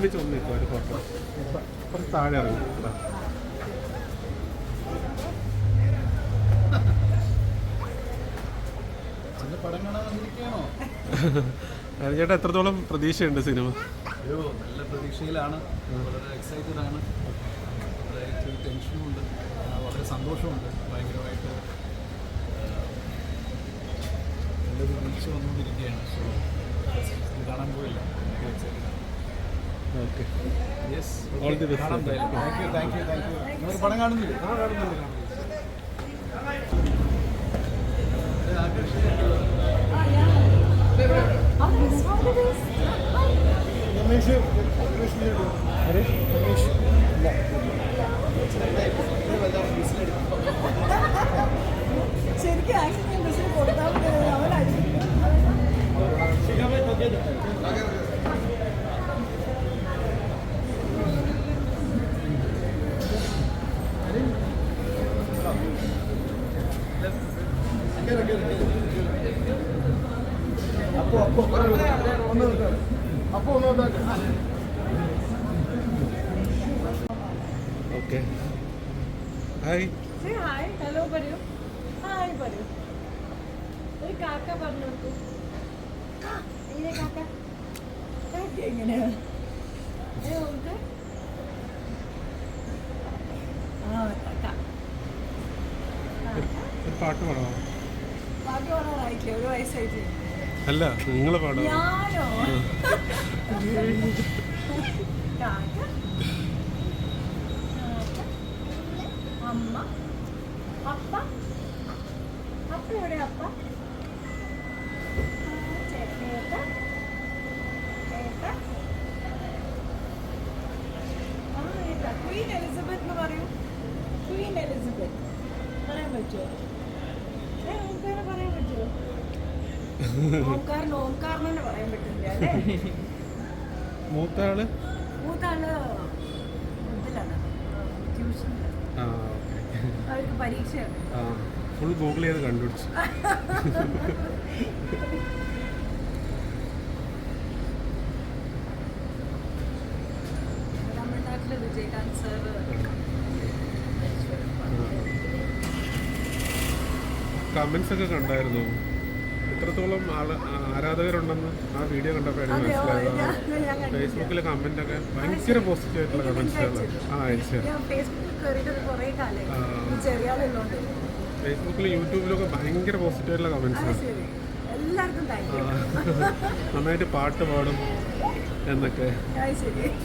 ഒരുമിച്ച് ഒന്ന് നിൽക്കും ഒരു ഫോട്ടോ കുറച്ച് താഴെ ഇറങ്ങി. ചേട്ടാ എത്രത്തോളം പ്രതീക്ഷയുണ്ട് സിനിമ? നല്ല പ്രതീക്ഷയിലാണ്. വളരെ എക്സൈറ്റഡ് ആണ്. വളരെ ഇച്ചിരി ടെൻഷനും ഉണ്ട്. വളരെ സന്തോഷമുണ്ട്. ഭയങ്കരമായിട്ട് നല്ലൊരു വീഴ്ച വന്നുകൊണ്ടിരിക്കുകയാണ്. കാണാൻ പോയില്ല. Excited okay. യെസ് best, കാണാം sir. Thank you thank you thank you നിങ്ങൾ പടം കാണുന്നില്ലേ? ആ കാണുന്നുണ്ട് രമേശ് രമേശ് അപ്പോ അപ്പോ ഒന്ന് അപ്പോ ഒന്ന്. ഓക്കെ. ഹായ്. ഹായ് ഹലോ പറയൂ. ഹായ് പറയൂ. ഒരു കാക്ക പറഞ്ഞു നോക്കൂ കാക്ക? കാക്ക എങ്ങനെയാ? ആ കാക്ക. കാക്ക. പാട്ട് പാടാമോ പാട്ട് പാടാറായിട്ടില്ല ഒരു വയസ്സായിട്ട് അല്ല നിങ്ങൾ കാക്ക. അമ്മ അപ്പ അപ്പ എവിടെ അപ്പ? ക്വീൻ എലിസബത്ത് എന്ന് പറയൂ. ക്വീൻ എലിസബത്ത് പറയാൻ പറ്റുമോ ഏ ഓംകാരം പറയാൻ പറ്റുമോ മൂത്താൾ? ഫുൾ ഗൂഗിൾ ചെയ്ത് കണ്ടുപിടിച്ചു. തമിഴ്നാട്ടിലെ വിജയകാന്ത് സാർ കമന്റ്സ് ഒക്കെ കണ്ടായിരുന്നു? എത്രത്തോളം ആൾ ആരാധകരുണ്ടെന്ന് ആ വീഡിയോ കണ്ടപ്പോഴാണ് എനിക്ക് മനസ്സിലായത്. ഫേസ്ബുക്കിലെ കമന്റ് ഒക്കെ ഭയങ്കര പോസിറ്റീവ് ആയിട്ടുള്ള കമന്റ്സ്. ആ അയച്ചു ഫേസ്ബുക്കിലും യൂട്യൂബിലൊക്കെ ഭയങ്കര പോസിറ്റീവ് ആയിട്ടുള്ള കമന്റ്സ് നന്നായിട്ട് പാട്ട് പാടും എന്നൊക്കെ. ശരി.